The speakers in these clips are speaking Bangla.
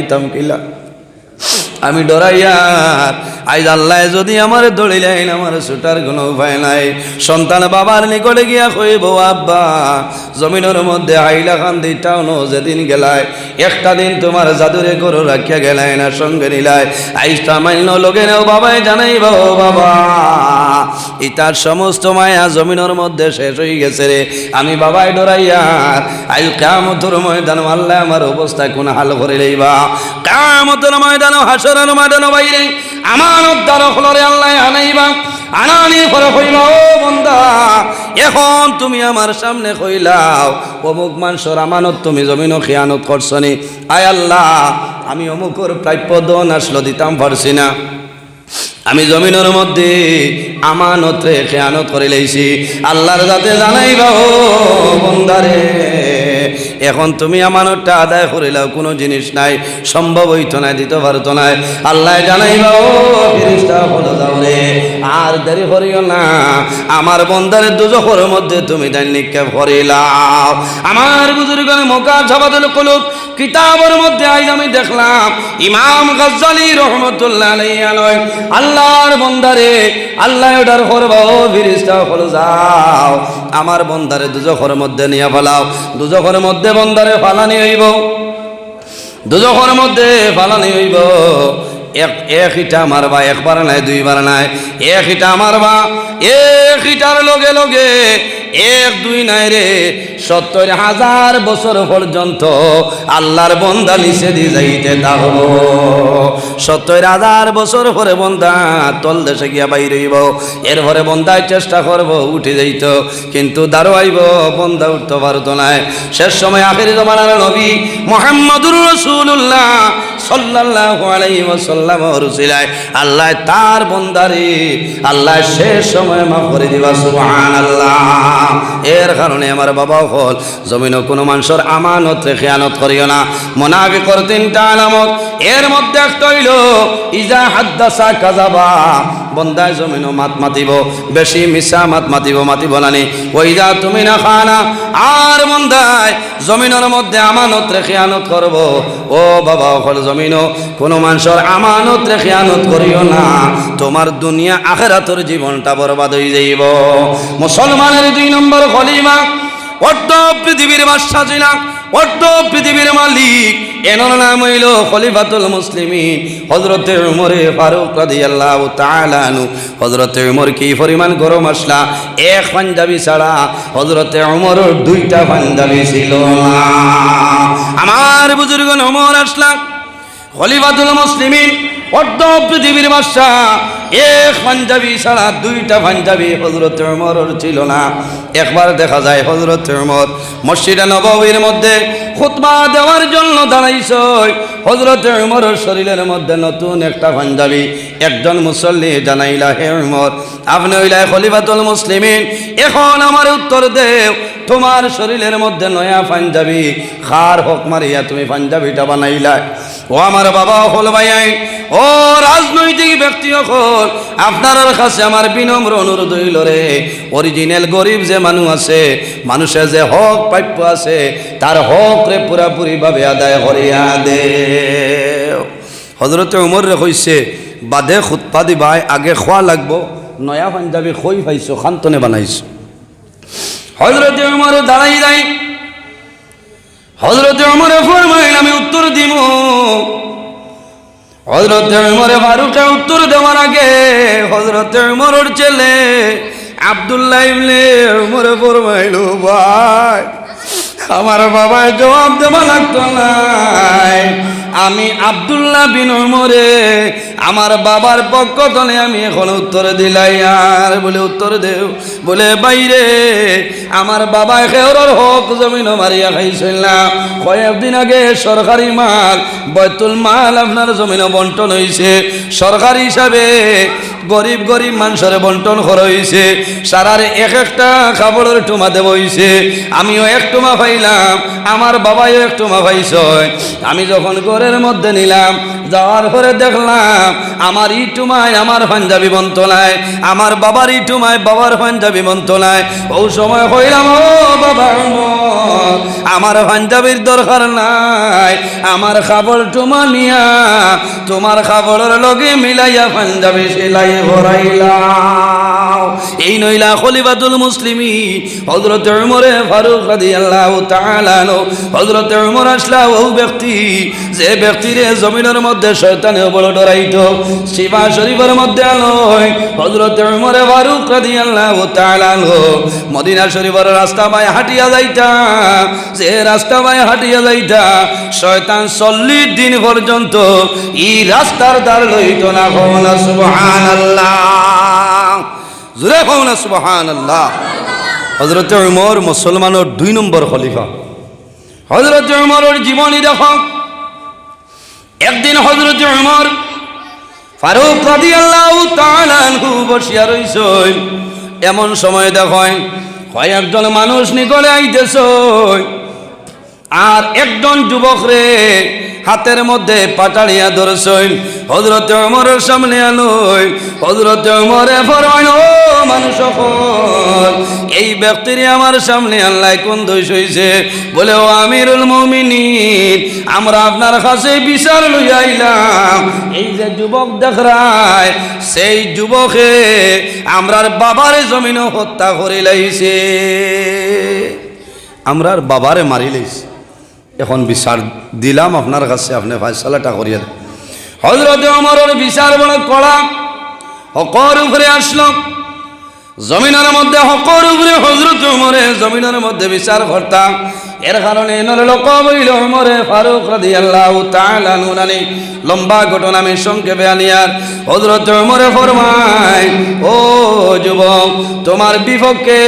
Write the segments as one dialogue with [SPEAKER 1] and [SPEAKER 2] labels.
[SPEAKER 1] দিতাম কিলা। আমি ডরাইয়া আজ আল্লাহ যদি আমার দৌড়িলেন আমার ছুটার কোনো উপায় নাই। সন্তান বাবার নিকটে গিয়া কইব, আব্বা, জমিনের মধ্যে হাইলা খান দিটাও নো যেদিন গেলায়, একটা দিন তোমার জাদুরে করো রাখিয়া গেলাই না সঙ্গে নিলাই আইসটা মাইন নেও বাবাই জানাইব, ও বাবা ইতার সমস্ত মায়া জমিনের মধ্যে শেষ হয়ে গেছে রে। আমি বাবাই ডরাইয়া আজ কামতর ময়দান আল্লাহ আমার অবস্থা কোন হাল করে লইবা কামতর ময়দান হাসরের ময়দান বাইরে আমার উদ্ধার হলরে আল্লাহ আনাইবা আনানি করে কইবা ও বন্দা, এখন তুমি আমার সামনে কইলাও অমুক মানুষের আমানত তুমি জমিনও খেয়ানত করছনি আয় আল্লাহ, আমি অমুকর প্রাপ্য দন আসলো দিতাম পারছি না। আমি জমিনের মধ্যে আমানত খেয়ানত করে লাইছি। আল্লাহর যাতে জানাইবা ও বন্দারে। এখন তুমি আমানতটা আদায় করিলাও কোনো জিনিস নাই, সম্ভব হইতো না, দিতে পারতো না। আল্লাহ জানাইবা আর দেরি করিও না। আমার বন্দারের দুজখের মধ্যে তুমি তাই নিক্ষেপ করিলাও আমার বুজুর্গের মোকা ঝাবাদুল কুলুব কিতাবের মধ্যে আজ আমি দেখলাম, ইমাম গজ্জালি রহমতুল্লাহ আল্লাহর বন্দারে আল্লাহ ওটার করব ফিরিস্তা হলো যাও আমার বন্দারে দুজখের মধ্যে নিয়ে ফেলাও দুজখের মধ্যে বন্দারে ফালানি হইব। দুজখর মধ্যে ফালানি হইব। এক এক ইটা মারবা, একবার নাই, দুইবার নাই। এক ইটা মারবা, এক ইটার লগে লগে এক, দুই নাই রে, সত্তর হাজার বছর পর্যন্ত আল্লাহর বন্দা দিয়ে যাইতে থাকব। সত্তর হাজার বছর পরে বন্দা তল দেশে গিয়া বাইর হইব, এরপরে বন্দায় চেষ্টা করব, উঠে যাইত, কিন্তু দাঁড়ো আইব বন্দা উঠতে পারতো না শেষ সময় আখের জমানার নবী মোহাম্মদুর রসুল্লাহ সাল্লাল্লাহু আলাইহি ওয়াসাল্লাম রসিলায়, আল্লাহ তার বন্দারে, আল্লাহ শেষ সময় মাফ করে দিবা, সুবহানাল্লাহ। এর কারণে আমার বাবা হল, জমিন কোনো মানুষের আমানত খেয়ানত করিও না। মোনাফিকর তিনটা আলামত। এর মধ্যে একটা হইল, ইজা হাদ্দাসা কাজাবা বন্দায় জমিন মাত মাতিব, বেশি মিশা মাত মাতিব মাতিব নানি ওইজা তুমি না খানা আর বন্দায় জমিনের মধ্যে আমানত রে খেয়ানত করব। ও বাবা, হল জমিন কোনো মানুষের আমানত রে আনত করিও না। তোমার দুনিয়া আখেরাতর জীবনটা বরবাদ হয়ে যাইব। মুসলমানের দুই নম্বর খলিমা, অর্ধ পৃথিবীর বাদশা ছিল অর্ধ পৃথিবীর মালিক, এনার নাম হইল খলিফাতুল মুসলিমিন। হজরতে উমরে ফারুক রাদিয়াল্লাহু তাআলা আনহু। হজরতে উমর কি পরিমাণ গরম আসলা এক পাঞ্জাবি ছাড়া হজরতে উমরের দুইটা পাঞ্জাবি ছিল আমার বুজুর্গ উমর আসলা খলিফাতুল মুসলিমিন, অর্ধ পৃথিবীর বাদশাহ এক পাঞ্জাবি ছাড়া দুইটা পাঞ্জাবি হজরত উমরের ছিল না। একবার দেখা যায় হজরত উমর মসজিদে নববীর মধ্যে খুতবা দেওয়ার জন্য দাঁড়াইছ। হজরত উমরের শরীরের মধ্যে নতুন একটা পাঞ্জাবি একজন মুসল্লি জানাইলা, হে উমর, আপনি হইলাই খলিফাতুল মুসলিমিন। এখন আমার উত্তর দেও, তোমার শরীরের মধ্যে নয়া পাঞ্জাবি। খার হক মারিয়া, তুমি পাঞ্জাবিটা বানাইলা। ও আমার বাবা হল ভাই ও রাজনৈতিক ব্যক্তি হল আপনার কাছে আমার বিনম্র অনুরোধ হইল রে। অরিজিনাল গরিব যে মানুষ আছে, মানুষের যে হক প্রাপ্য আছে, তার হক রে পুরাপুরি ভাবে আদায় করিয়া দে। হজরতে উমর রে কইছে, বাদে খুতপা দিবাই আগে খোয়া লাগবো, নয়া পাঞ্জাবি খই পাইছো, খান্তনে বানাইছো। হজরতে উমর দাঁড়াই যাই হজরতে উমরে ফরমাইল আমি উত্তর দিব হজরতে উমরে ফারুকে উত্তর দেওয়ার আগে হজরত উমরের ছেলে আবদুল্লাহ ইবনে উমরে ফরমাইল, ভাই, আমার বাবায় জবাব দেওয়া লাগতো নাই। আমি আবদুল্লাহ বিন উমরে আমার বাবার পক্ষ তলে আমি এখন উত্তর দিলাই, আর বলে উত্তর দেও। বলে, বাইরে, আমার বাবা খেওরের হক জমিন মারিয়া খাইছিল। না কয়েকদিন আগে সরকারি মাল, বৈতুল মাল আপনার জমিনে বন্টন হয়েছে সরকারি হিসাবে গরিব গরিব মানুষের বন্টন করা হয়েছে সারার এক একটা খাবারের টুমা দেব হয়েছে আমিও এক টুমা পাইলাম, আমার বাবাইও এক টুমা পাইছ। আমি যখন ঘরের মধ্যে নিলাম, যাওয়ার পরে দেখলাম আমার ইটুমায় আমার পাঞ্জাবি বন্তলায় আমার বাবার ইটুমায় বাবার পাঞ্জাবি বন্তলায় ও সময় হইলাম, ও বাবা আমার পাঞ্জাবির দরকার নাই। আমার খাবর টুমা নিয়া তোমার খাবরের লগে মিলাইয়া পাঞ্জাবি সেলাই ভরাইলাম। এই নইলা খলিফাতুল মুসলিমি হযরত উমরে ফারুক রাদিয়াল্লাহু তাআলা আনহু। হযরত উমর আসলা ও ব্যক্তি, যে ব্যক্তিরে জমিনের মধ্যে শয়তানে বড় ডরাইতো শিবা শরীফের মধ্যে আলোয় হযরত উমরে ফারুক রাদিয়াল্লাহু তাআলা আনহু মদিনা শরীফের রাস্তা বাই হাঁটিয়া যাইতা, যে রাস্তা বাই হাঁটিয়া যাইতা, শয়তান চল্লিশ দিন পর্যন্ত এই রাস্তার দ্বার লইত না ভবনা সুবহানাল্লাহ। জুড়ে কও না সুবহান আল্লাহ হজরত উমর মুসলমানের দুই নম্বর খলিফা। হজরত উমরের জীবনী দেখো। একদিন হজরত উমর ফারুক রাদি আল্লাহ তালানহু বসিয়া রইছ। এমন সময় দেখয় কয়েকজন মানুষ নিকলে আইতেছ। আর একজন যুবক রে হাতের মধ্যে পাটাড়িয়া ধরছই হজরত অমরের সামনে আলোই হজরত অমরে ফরমাইন, ও মানুষ এই ব্যক্তির আমার সামনে আল্লাহ কোন দোষ হইছে? বলে, ও আমিরুল মুমিনিন, আমরা আপনার কাছে বিচার লইয়া আইলাম। এই যে যুবক দেখরায় সেই যুবকে আমরার বাবার জমিন হত্যা করে লাইছে। আমরার বাবারে মারি লাইছে। এখন বিচার দিলাম আপনার কাছে আপনি ফাইসালাটা করিয়া হজরত অমরের বিচার বড় কড়া হকর উপরে আসলাম জমিনের মধ্যে হকর উপরে হজরত উমরে জমিনের মধ্যে বিচার করতাম এর কারণে ফারুক রাদি আল্লাহ তালানি লম্বা ঘটনা আমি সংক্ষেপে আনিয়ার। হজরত উমরে ফরমায়, ও যুবক, তোমার বিপক্ষে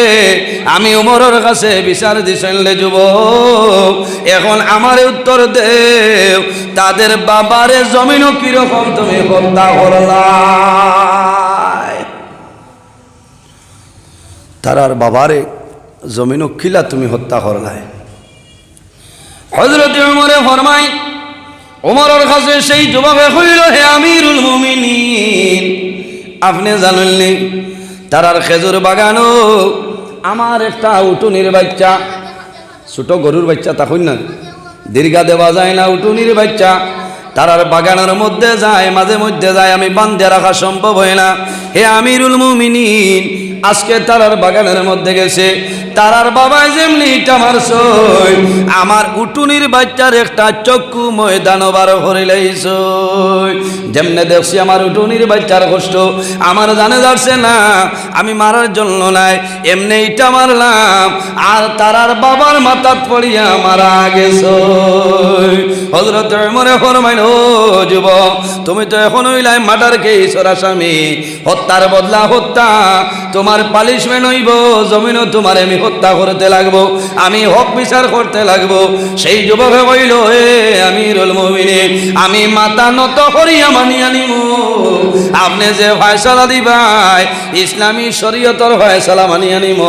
[SPEAKER 1] আমি উমরের কাছে বিচার দিছেনলে যুবক। এখন আমার উত্তর দেও, তাদের বাবারে জমিনও কীরকম তুমি হত্যা করলাই তারার বাবারে জমিনও কিলা তুমি হত্যা করলাই হজরত উমরে ফরমাই উমরের কাছে সেই যুবকে হইল হে আমিরুল মুমিনিন, আপনি জানেননি তারার খেজুর বাগানও আমার একটা উটুনির বাচ্চা, ছোট গরুর বাচ্চা তখন না, দীর্ঘা দেওয়া যায় না উটুনির বাচ্চা, তারার বাগানের মধ্যে যায়, মাঝে মধ্যে যায়, আমি বান্ধে রাখা সম্ভব হয় না, হে আমিরুল মুমিনিন, আজকে তারার বাগানের মধ্যে গেছে তারার বাবা যেমনি আমার সই আমার উটুনির বাচ্চার একটা চক্ষু ময়দান বার করে লাইছ যেমনে দেখছি আমার উটুনির বাচ্চার কষ্ট, আমার জানে যাচ্ছে না, আমি মারার জন্য নাই, এমনি ইটা মারলাম, আর তারার বাবার মাথাত পড়িয়া মারা গেছ হজরত মনে ফরমাইন ও যুব তুমি তো এখন হইলাই মাটার খেয়েছ আসামি হত্যার বদলা হত্যা, তোমার পালিশমেন্ট হইব, জমিনও তোমার আমি হত্যা করতে লাগবো, আমি হক বিচার করতে লাগবো। সেই যুবকে কইল হে আমি রোল মমিনে আমি মাতা নত করিয়া মানিয়া নিমু আপনি যে ফয়সালা দিবাই, ইসলামী শরীয়তর ফয়সালা মানিয়া নিম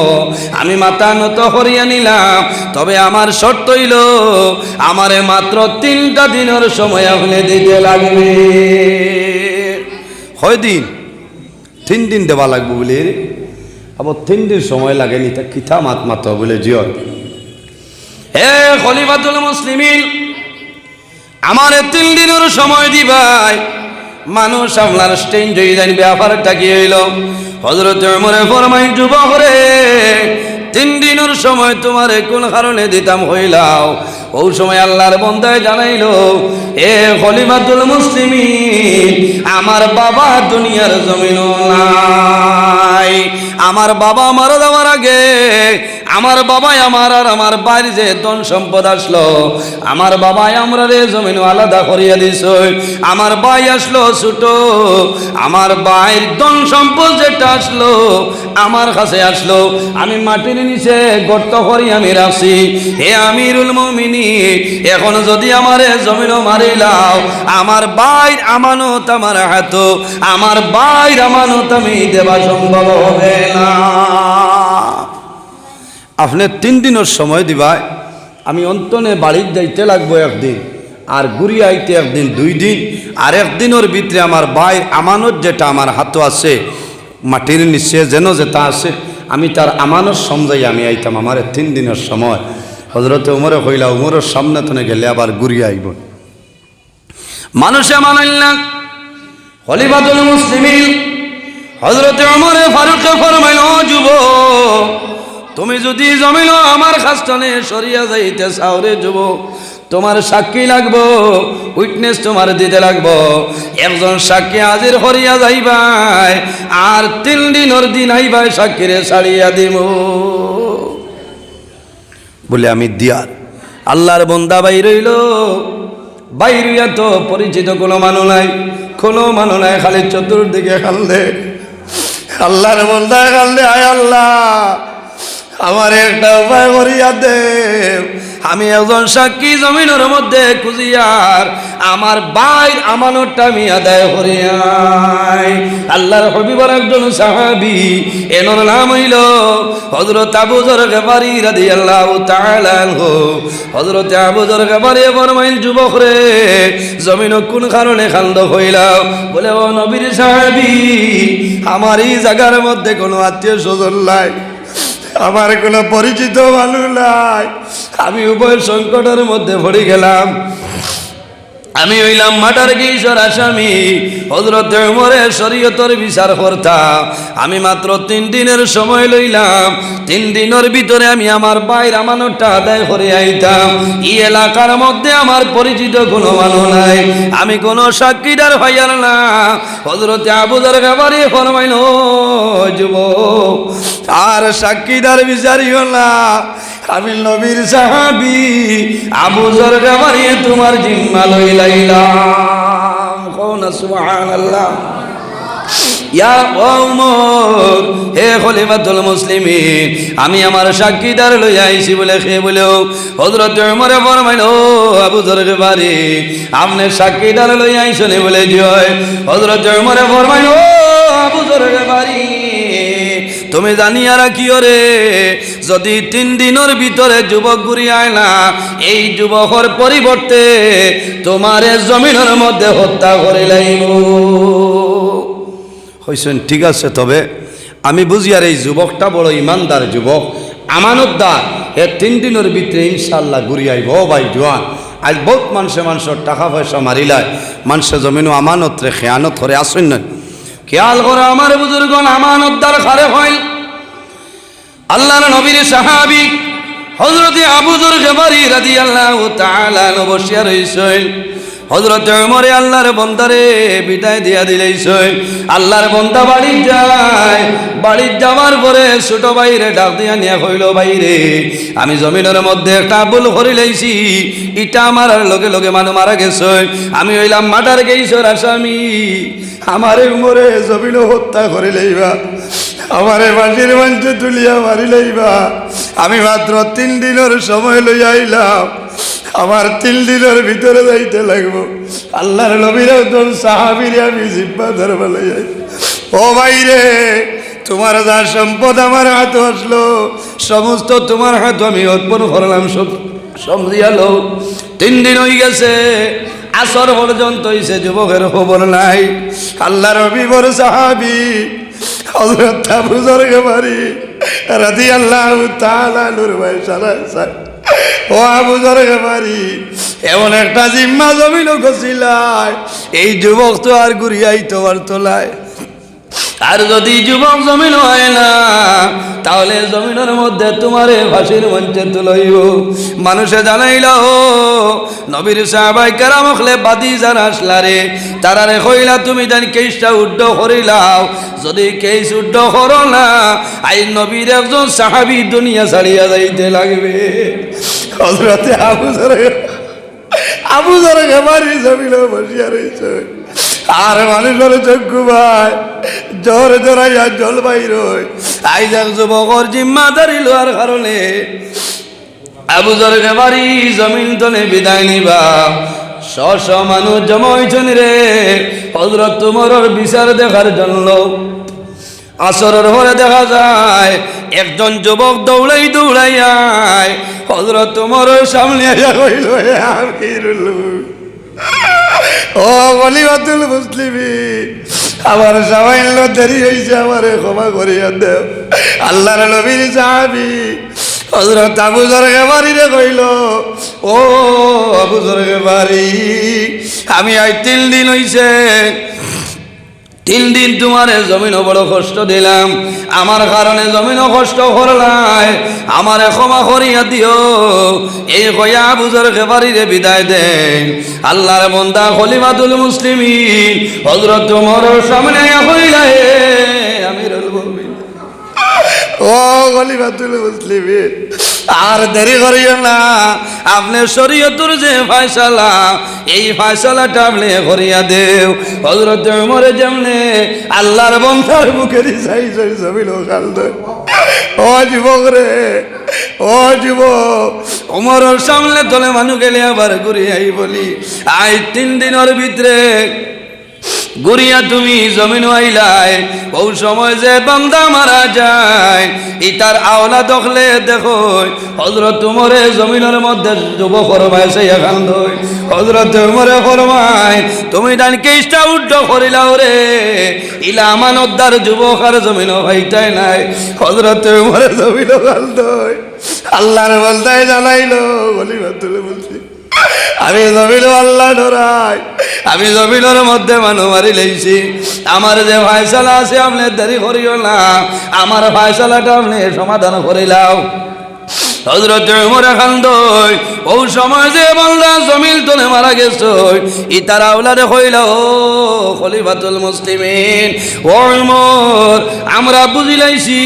[SPEAKER 1] আমি মাতা নত করিয়া নিলাম, তবে আমার শর্ত হইল, আমারে মাত্র তিনটা দিনের সময় আপনি দিতে লাগবে। হয় দিন তিন দিন দেওয়া লাগবে বলে। আবার তিন দিন সময় লাগেনি, তা কিতা মাত মাত বলে জিয়র। হে খলিফাতুল মুসলিমিন, আমার তিন দিনের সময় দিবাই। মানুষ আপনার স্টেন জয়ী জানি ব্যাপারটা কি হইল? হজরত মনে ফরমাই যুবক রে তিন দিনের সময় তোমার কোন কারণে দিতাম হইলাও? ও সময় আল্লাহর বন্দায় জানাইলো, এ খলিফাতুল মুসলিমিন, আমার বাবা দুনিয়ার জমিন নাই। আমার বাবা মারা যাওয়ার আগে, আমার বাবাই আমার আর আমার বাড়ি যে ধন সম্পদ আসলো, আমার বাবাই আমরা রে জমিন আলাদা করিয়া দিস আমার বাই আসলো ছোট, আমার ভাইয়ের ধন সম্পদ যেটা আসলো, আমার কাছে আসলো। আমি মাটির নিচে গর্ত করি আমি রাখছি। হে আমিরুল মমিনী এখন যদি আমারে জমিনও মারিলাও আমার বাইর আমানত আমার হাত, আমার বাইর আমানত আমি দেওয়া সম্ভব হবে না। আপনি তিন দিনের সময় দিবাই। আমি অন্তনে বাড়ির যাইতে লাগবো একদিন, আর ঘুরি আইতে একদিন দুই দিন, আর একদিনের ভিতরে আমার ভাই আমানত যেটা আমার হাতও আছে, মাটির নিচে যেন যেটা আছে, আমি তার আমানত সমজাই আমি আইতাম আমার তিন দিনের সময়। হজরতে উমরে হইলা উমরের সামনে তনে গেলে আবার ঘুরি আইব। মানুষে মানাইল না। খলিফাতুল মুসলিমিন হজরতে উমরে ফারুকে ফরমাইল "ও যুবক, তুমি যদি জমিল আমার খাস্তনে সরিয়া যাইতে চাও রে যুবক, তোমার সাক্ষী লাগবো, উইটনেস তোমার দিতে লাগবো। একজন সাক্ষী হাজির হরিয়া যাইবাই, আর তিন দিনের দিন আইবাই সাক্ষীরে ছাড়িয়া দিব বলে, আমি দিয়ার। আল্লাহর বন্দা বাই রইল বাইরিয়া তো পরিচিত কোনো মানুষ নাই, কোনো মানুষ নাই, খালি চতুর্দিকে খালদে আল্লাহর বন্দা খালদে আয় আল্লাহ। আমার একটা উপায় করিয়া দে। আমি একজন সাক্ষী জমিনের মধ্যে খুঁজিয়ার আমার বাইর আমানতটা আমি আদায় করিয়াই আল্লাহর হবিবর একজন সাহাবি, এনর নাম হইল হজরত আবু জর গেবারি রাদি আল্লাহ হজরত আবু জর গেবারি ফরমাইল যুবক রে জমিন কোন কারণে খান্দ হইলাম বলে, ও নবীর সাহাবি, আমার এই জায়গার মধ্যে কোনো আত্মীয় স্বজন নাই। আমার কোনো পরিচিত মানুষ নাই আমি উভয় সংকটের মধ্যে পড়ে গেলাম আমি হইলাম মাটার গিসর আসামি। হজরত উমরে শরীয়তর বিচার করতাম আমি মাত্র তিন দিনের সময় লইলাম। তিন দিনের ভিতরে আমি আমার বাইর আমানতটা আদায় করে আইতাম। এই এলাকার মধ্যে আমার পরিচিত কোনো মানুষ নাই। আমি কোনো সাক্ষীদার হইয়ার না। হজরতে আবুদার ব্যাপারে ফরমাইল যুব আর সাক্ষীদার বিচারিও না। আমি নবীর সাহাবি, আবু জর তোমার জিম্মা লইলাইলাম কোন সুবহানাল্লাহ। হে আমি আমার সাক্ষীদার লই আইছি বলে খে বলেও ও আবু যর গফারি আপনি সাক্ষীদার লই আইছনি বলে জয় হযরত ওমরে ফরমাইল ও আবু যর গফারি তুমি জানিয়া রাখিও রে? যদি তিন দিনের ভিতরে যুবক ঘুরি আয় না, এই যুবকর পরিবর্তে তোমারে জমিনের মধ্যে হত্যা করে লাইব হইছেন, ঠিক আছে, তবে আমি বুঝি আর এই যুবকটা বড় ইমানদার যুবক, আমানতদার। এ তিন দিনের ভিতরে ইনশাল্লাহ ঘুরি আইব। ভাই জোয়ান, আজ বহুত মানুষে মানুষের টাকা পয়সা মারিলায়। মানুষের জমিনও আমানত রে খেয়ানত করে আসেন না খেয়াল করে আমার বুজুর্গন উদ্ধার সারে হয়। আল্লাহর নবীর সাহাবি হজরতে আবুজুর জবারি রাজি আল্লাহ তালা বসিয়া রইছেন। হজরত মরে আল্লাহর বন্দারে বিদায় দিয়া দিলেইছেন আল্লাহর বন্দা বাড়ি যায়। বাড়ি যাওয়ার পরে ছোট বাইরে ডাক দিয়া নিয়া কইল বাইরে আমি জমিনের মধ্যে একটা ভুল করে লাইছি। ইটা আমার লগে লগে মানুষ মারা গেছে। আমি হইলাম মাটার গেইছর আসামি। আমারে উমরে জমিন হত্যা করে লইবা। আমারে মাটির মঞ্চে তুলিয়া মারি লইবা। আমি মাত্র তিন দিনের সময় লই আইলাম। আমার তিন দিনের ভিতরে যাইতে লাগবো। আল্লাহর নবীর একজন আমি জিব্বা ধরবা যাই। ও ভাই রে তোমার যা সম্পদ আমার হাতে আসলো, সমস্ত তোমার হাত আমি অর্পণ করলাম সব সমঝিয়ালো তিন দিন হয়ে গেছে, আসর পর্যন্ত হইছে, যুবকের খবর নাই। আল্লাহর বিবর সাহাবি হজরত আবু জরগবারি রাদি আল্লাহ তাআলা নূর ভাই সারা ও আবু ব্যাপারি এমন একটা জিম্মা জমিন গছিলায় এই যুবক তো আর ঘুরিয়াই তোমার তোলায়। আর যদি যুবক জমিন হয় না, তাহলে জমিনের মধ্যে তোমারে ফাঁসির মঞ্চে তুলইব। মানুষে জানাইল নবীর সাহাবাই কেরাম হলে বাদি আসলা রে। তারা রে কইলা, তুমি জানি কেসটা উড্ড করিলাও যদি কেস উড্ড করো না, আই নবীর একজন সাহাবি দুনিয়া ছাড়িয়া যাইতে লাগবে। আবু জরে আবু জরে জমিল বসিয়া রয়েছে আর মানুষের চক্ষু ভাই। জ্বর জড়াইয়া জল বাইর আই যাক যুবকর জিম্মাদারি লোয়ার কারণে। আবু জর বাড়ি, জমিন তলে বিদায় নিবা। শ শ মানুষ জমাইছেন রে। হজরত তোমার বিচার দেখার জন্য। আসরের ঘরে দেখা যায়, একজন যুবক দৌড়াই আয়। হজরত তোমার সামনে আইয়া কইল "হে আমিরুল ও গলিবাতুল মুসলিমি, আমার সবাই দেরি হয়েছে আমারে ক্ষমা করিয়া দেও। আল্লাহর নবীর সাহাবি হজরত আবু জরগে বাড়িরে কইল, ও আবু জরগে বাড়ি আমি আজ তিন দিন হইছে তিন দিন তোমার জমিনও বড় কষ্ট দিলাম। আমার কারণে জমিনও কষ্ট করলাই আমারে ক্ষমা করিয়া দিও। এই কয়া বুঝর খেপারিরে বিদায় দেন। আল্লাহর বন্দা খলিমাতুল মুসলিমিন। হজরত তোমার সামনে হইলা হে আমিরুল মুমিন ও গলিবাতুল মুসলিমিন। আর দেরি করিও না। আপনি শরীয়তুর যে ফয়সালা, এই ফয়সালাটা আপনি করিয়া দেও। হজরত উমরে যেমনে আল্লাহর বন্ধার মুখের চাই চাই জমিল ও যুবক রে, ও যুবক, উমরের সামনে তলে মানুষ গেলে আবার ঘুরে আই বলি, আই তিন দিনের ভিতরে গুরিয়া তুমি জমিন আইলাই ও সময় যে বান্দা মারা যায়, ইতার আওলা দখলে দেখো হজরত তুমরে জমিনের মধ্যে যুব ফরমায় সেই এখান দই হজরত তুমরে ফরমায়, তুমি ডান কেষ্টা উড্ড করিলাও রে, ইলা আমানতদার যুবক আর জমিন ভাইটাই নাই। হজরত তুমরে জমিন খাল দই আল্লাহর বলতাই জানাইলো বলি বলছি আমি জমিল আল্লাহ ডরাই। আমি জমিনের মধ্যে মানু মারি লেছি আমার যে ফায়সালা আছে, আপনি দেরি করিও না। আমার ফায়সালাটা আপনি সমাধান করিলাম হজরত ও সময় যে বাংলা জমিল তোলে মারা গেছ, ই তারা আউলারে কইল ও খলিফাতুল মুসলিমিন। ও উমর, আমরা বুঝিলাইছি,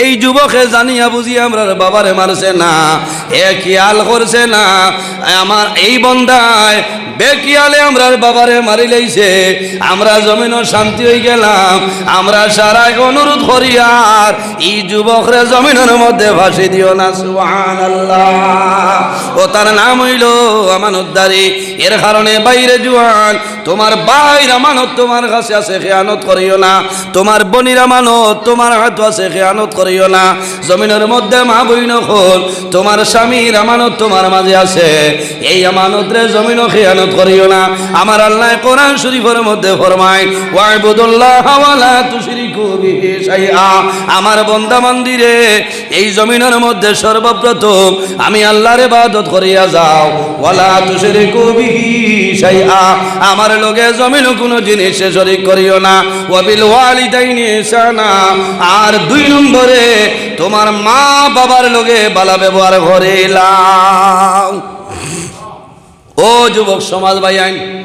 [SPEAKER 1] এই যুবকে জানিয়া বুঝি আমরা বাবারে মারছে না, এ খেয়াল করছে না, আমার এই বন্ধায় বেকিয়ালে আমরা বাবারে মারি লাইছে আমরা জমিনও শান্তি হয়ে গেলাম, আমরা সারাই অনুরোধ করি আর, এই যুবকরে জমিনের মধ্যে ভাসি দিও না সুহান ও তার নাম হইল আমানতদারি। এর কারণে বাইরে জুয়ান, তোমার বাইর আমানত তোমার কাছে আছে, খেয়ানত করিও না। তোমার বনির আমানত তোমার হাত আছে, খেয়ানত করিও না। জমিনের মধ্যে মা বই নকল তোমার স্বামীর আমানত তোমার মাঝে আছে। এই আমানত রে জমিনও খেয়ানত করিও না। আমার আল্লাহ কোরআন শরীফের মধ্যে ফরমায়, ওয়াইবুদুল্লাহ ওয়ালা তুশরিকু বিহি শাইআ। আমার বন্দা মন্দিরে এই জমিনের মধ্যে সর্বপ্রথম আমি আল্লাহর ইবাদত করিয়া যাও। ওয়ালা তুশরিকু বিহি শাইআ। আমার লগে জমিন কোনো জিনিসে শরীক করিও না। ওয়াবিল ওয়ালিদাইনি ইহসানা। আর দুই নম্বরে, তোমার মা বাবার লগে বালা ব্যবহার করিলাম। ও যুবক সমাজ ভাই আইন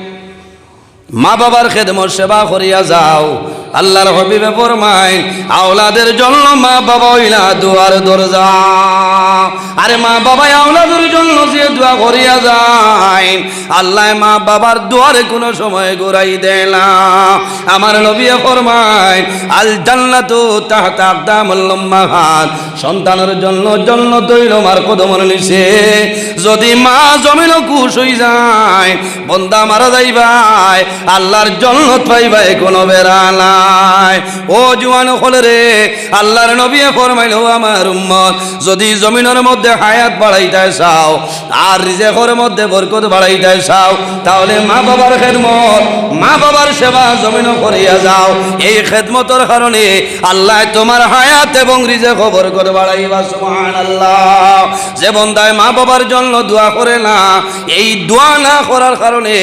[SPEAKER 1] মা বাবার খেদমত সেবা করিয়া যাও। আল্লাহর হবিবে ফরমাইন, আওলাদের জন্য মা বাবা হইলা দুয়ার দরজা। আরে মা বাবা, আওলাদের জন্য যে দোয়া করিয়া যায় আল্লাহ মা বাবার দুয়ারে কোনো সময় ঘুরাই দেয় না। আমার নবিয়ে ফরমাইন আল জান্নাতু তাহতা আকদামুল উম্মাহাত সন্তানের জন্য জন্য তৈল মার কদমর নিছে যদি মা জমিন খুশ হই যায়, বন্দা মারা যাইবাই, আল্লাহর জন্নত পাইবাই কোনো বেড়া নাই ও জুয়ান হলে রে আল্লাহর নবী ফরমাইল, আমার উম্মত, যদি জমিনের মধ্যে হায়াত বাড়াইতে চাও, আর রিজেকর মধ্যে বরকত বাড়াইতে চাও, তাহলে মা বাবার খেদমত, মা বাবার সেবা জমিনও করিয়া যাও। এই খেদমতর কারণে আল্লাহ তোমার হায়াত এবং রিজেক বরকত বাড়াইবা আল্লাহ যে বন্দায় মা বাবার জন্য দোয়া করে না, এই দোয়া না করার কারণে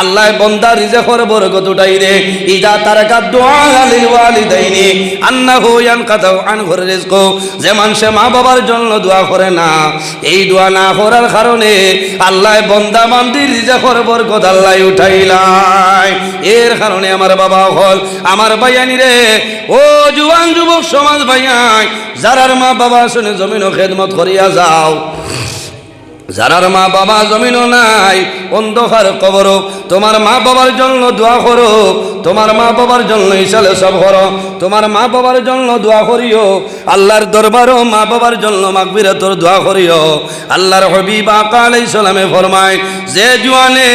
[SPEAKER 1] আল্লাহ বন্দার রিজেকর বরকত উঠাই দে ইদা তারাকা দোয়া ওয়ালিদাইনি আন্নাহু ইয়ানকাতাউ আন ঘরে রিজকু। যে মানুষে মা বাবার জন্য দোয়া করে না, এই দোয়া না করার কারণে আল্লাহ বন্দা বান্দির রিজেকর বরকত আল্লাহ উঠাইলাই। এর কারণে আমার বাবা হল, আমার ভাইয়ানি রে, ও জুয়ান যুবক সমাজ ভাইয়াই, যারার মা বাবা শুনে জমিন খেদমত করিয়া যাও যারার মা বাবা জমিনও নাই, অন্ধকার কবর তোমার মা বাবার জন্য দোয়া করো, তোমার মা বাবার জন্য ইসালে সব করো, তোমার মা বাবার জন্য দোয়া করিও, আল্লাহর দরবারও মা বাবার জন্য মাগবিরাতর দোয়া করিও। আল্লাহর হবিব আকা আলাই সালামে ফরমায়, যে জুয়ানে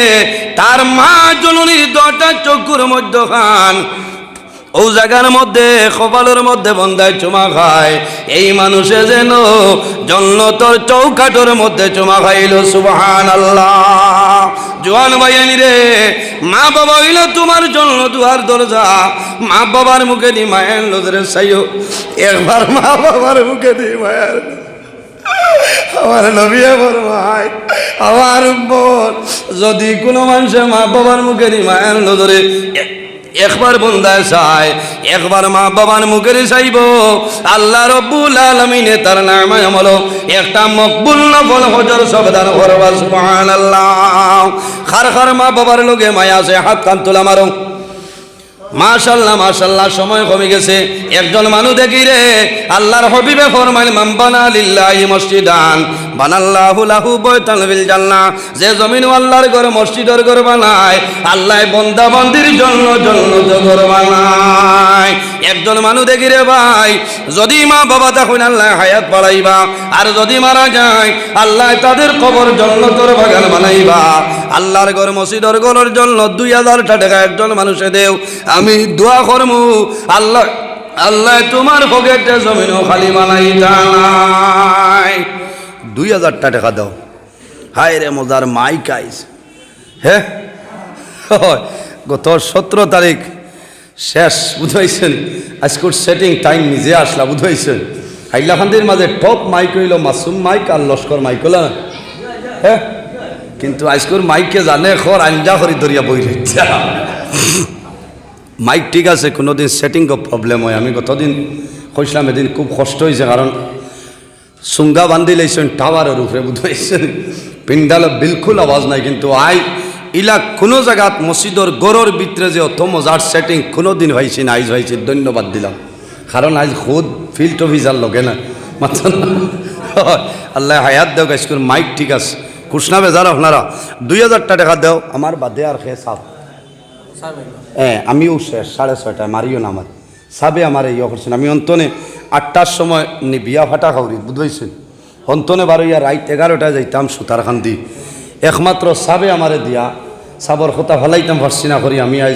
[SPEAKER 1] তার মা জননীর দটা চক্ষুর মধ্যখান ও জায়গার মধ্যে, কপালের মধ্যে বন্ধায় চুমা খায়। এই মানুষে যেন জন্নতর চৌকাটোর মধ্যে চুমা খাইল সুবহান আল্লাহ জোয়ান ভাইয়ানি রে মা বাবা হইল তোমার জন্য দুয়ার দরজা। মা বাবার মুখে দি মায়ের নজরে চাইও। একবার মা বাবার মুখে দি মায়ের আমার নবিয়া ভাই, আমার বোন। যদি কোনো মানুষের মা বাবার মুখে দি মায়ের নজরে একবার বন্দায় চায়, একবার মা বাবার মুখের চাইব। আল্লাহ রব্বুল আলমিনে তার নাম আমল। একটা মকবুল নফল হজর সবদান করবা, সুবহানাল্লাহ। খার খার মা বাবার লোকে মায়া আছে হাত কান তোলা মারো। মাশাল্লাহ মাশাল্লাহ, সময় কমে গেছে। একজন মানুষ দেখি রে, আল্লাহর হবিবে ফরমাইল, মাম্বানা লিল্লাহি মসজিদান, বানাল্লাহু লাহু বয়তান বিল জান্নাহ। যে জমিন আল্লাহর ঘর, মসজিদের ঘর বানায়, আল্লাহ বন্দা বন্দির জন্য জন্য ঘর বানায়। একজন মানুষ দেখি রে ভাই, যদি মা বাবা তখন আল্লাহ হায়াত বাড়াইবা। আর যদি মারা যায়, আল্লাহ তাদের কবর জন্নতর বাগান বানাইবা। আল্লাহর ঘর মসজিদের ঘরের জন্য দুই হাজার টাকা একজন মানুষে দেও। আমি দোয়া করমু আল্লাহ আল্লাহ তোমার পকেটে জমিনও খালি বানাই জানাই দুই হাজার টাকা দাও। হায় রে মজার মাইক আইস হয়, গত সতেরো তারিখ শেষ বুঝাইছেন? আজকের সেটিং টাইম নিজে আসলা বুঝাইছেন? হাইলাখান্দির মাঝে টপ মাইক হইল মাসুম মাইক আর লস্কর মাইক হল হ্যাঁ কিন্তু আজকের মাইককে জানে, খর আঞ্জা করি ধরিয়া বই মাইক ঠিক আছে, কোনোদিন সেটিং প্রবলেম হয়। আমি গতদিন কইছিলাম এদিন খুব কষ্ট হয়েছে কারণ সুঙ্গা বান্ধি লাইছেন টাওয়ারের উপরে বুঝাইছেন পিন্ডালে বিলকুল আওয়াজ নাই, কিন্তু আই, ইলা কোনো জায়গাত মসজিদর গরর ভিতরে যে অত মজার সেটিং কোনো দিন হয়েছি না আইজ হয়েছে ধন্যবাদ দিলাম। কারণ আজ খুদ ফিল্ড অফিসার লগে না। মাত্র আল্লাহ হায়াত দেও গাইস্কুর মাইক ঠিক আছে। কুসনা বেজার আপনারা দুই হাজার টাকা দেও। আমার বাদে আর খে সাপ? হ্যাঁ আমিও শেষ সাড়ে ছয়টায় মারিও না আমার। সাবে আমার ইয়ে করছেন আমি অন্তনে আটটার সময় নি বিয়া ফাটা খাওরি বুঝবাইছেন অন্তনে বারো ইয়া রাইট এগারোটায় যাইতাম সুতার খান্দি একমাত্র সাবে আমারে দিয়া সাবর কথা ফেলাইতাম পারছি না করি। আমি আজ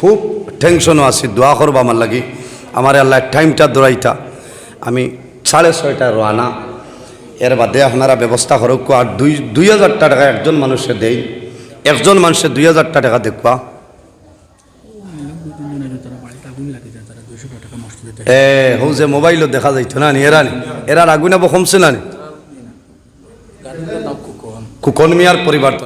[SPEAKER 1] খুব টেনশনও আছি দোয়া করব আমার লাগি। আমার আল্লাহ টাইমটা দৌড়াইতা। আমি সাড়ে ছয়টায় রোয়ানা এর বাদে আপনারা ব্যবস্থা করুক আর দুই দুই হাজার টাকা একজন মানুষে দেই। একজন মানুষের দুই হাজার টাকা দেখবা এ হৌ যে মোবাইলও দেখা যাইতো না নি এরা নি। এরার আগুন কমছে না নি। কুকন। মিয়ার পরিবার তো